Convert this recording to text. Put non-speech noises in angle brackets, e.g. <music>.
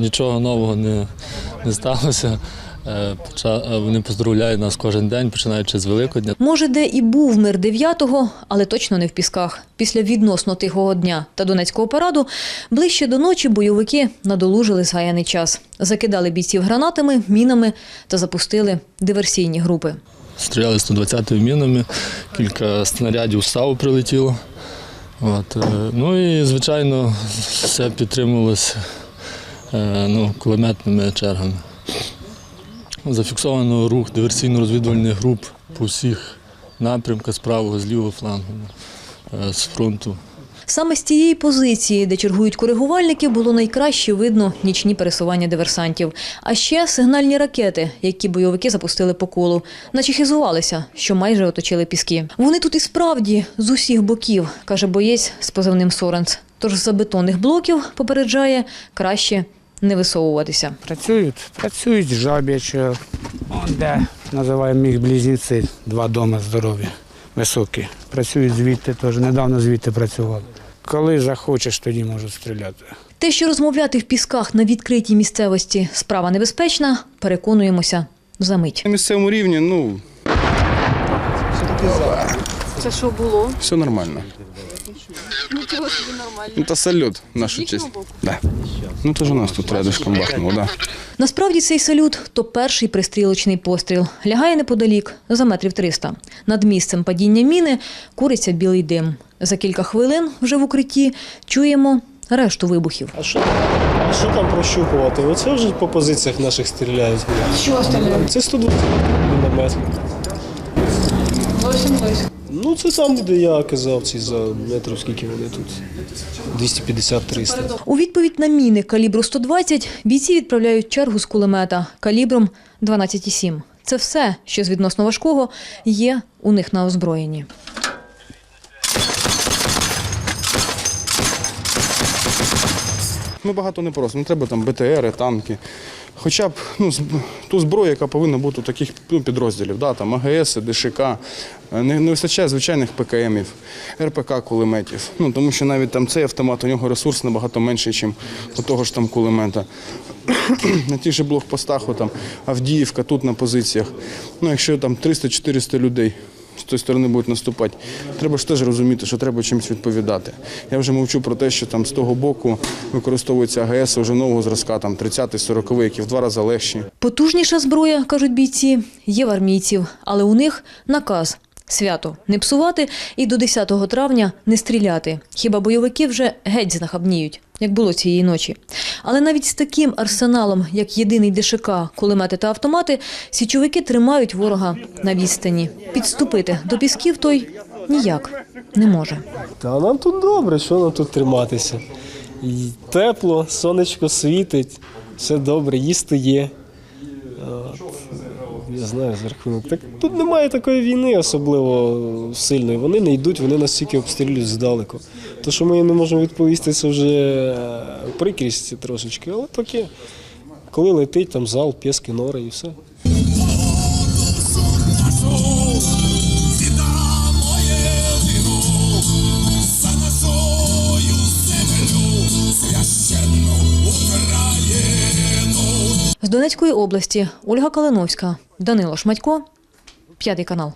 нічого нового не, не сталося. Е, е, Вони поздравляють нас кожен день, починаючи з Великодня. Може, де і був мир 9-го, але точно не в пісках. Після відносно тихого дня та Донецького параду ближче до ночі бойовики надолужили згаяний час. Закидали бійців гранатами, мінами та запустили диверсійні групи. Стріляли 120 мінами, кілька снарядів САУ прилетіло. От, е, ну і, звичайно, все підтримувалося ну, кулеметними чергами. Зафіксовано рух диверсійно-розвідувальних груп по всіх напрямках з правого, з лівого флангу, е, з фронту. Саме з цієї позиції, де чергують коригувальники, було найкраще видно нічні пересування диверсантів. А ще сигнальні ракети, які бойовики запустили по колу, наче хизувалися, що майже оточили піски. Вони тут і справді з усіх боків, каже боєць з позивним Соренц. Тож з-за бетонних блоків попереджає краще не висовуватися. Працюють, працюють жаб'яче. Он де називаємо їх близнюці, два дома здорові, високі. Працюють звідти теж. Недавно звідти працювали. Коли захочеш, тоді можуть стріляти. Те, що розмовляти в пісках на відкритій місцевості справа небезпечна, переконуємося за мить. На місцевому рівні, ну, Це що було? все нормально. Нічого собі нормально. Ну, та салют, в нашу честь. Да. Ну, то ж у нас тут рядышком бахнуло, да. Насправді цей салют то перший пристрілочний постріл. Лягає неподалік, за метрів 300. Над місцем падіння міни куриться білий дим. За кілька хвилин вже в укритті чуємо решту вибухів. А що, а що там прощупувати? Оце вже по позиціях наших стріляють. Що стріляють? Це 120 міномет. Зовсім близько. Ну це там, де я казав, ці за метрів, скільки вони тут. 250-300. У відповідь на міни калібру 120 бійці відправляють чергу з кулемета калібром 12,7. Це все, що з відносно важкого є у них на озброєнні. Ми багато не просимо. Не треба там БТРи, танки. Хоча б ну, ту зброю, яка повинна бути у таких ну, підрозділів, да, там АГС, ДШК. Е, Не, не вистачає звичайних ПКМів, РПК кулеметів. Ну, тому що навіть там цей автомат, у нього ресурс набагато менший, ніж у того ж там кулемета. <clears throat> на тих же блокпостах, там, Авдіївка, тут на позиціях. Ну, якщо там 300-400 людей з тої сторони будуть наступати, треба ж теж розуміти, що треба чимось відповідати. Я вже мовчу про те, що там з того боку використовується АГС вже нового зразка, там 30-40, які в два рази легші. Потужніша зброя, кажуть бійці, є в армійців, але у них наказ свято не псувати і до 10 травня не стріляти. Хіба бойовики вже геть знахабніють, як було цієї ночі. Але навіть з таким арсеналом, як єдиний ДШК, кулемети та автомати, січовики тримають ворога на відстані. Підступити до пісків той ніяк не може. Та нам тут добре, що нам тут триматися. Тепло, сонечко світить, все добре, їсти є. Я знаю, з рахунок. Так тут немає такої війни особливо сильної. Вони не йдуть, вони нас тільки обстрілюють здалеку. То, що ми не можемо відповісти, це вже е, прикрість трошечки, але таке. Коли летить, там зал, піски, нори і все. Донецької області Ольга Калиновська, Данило Шматько, п'ятий канал.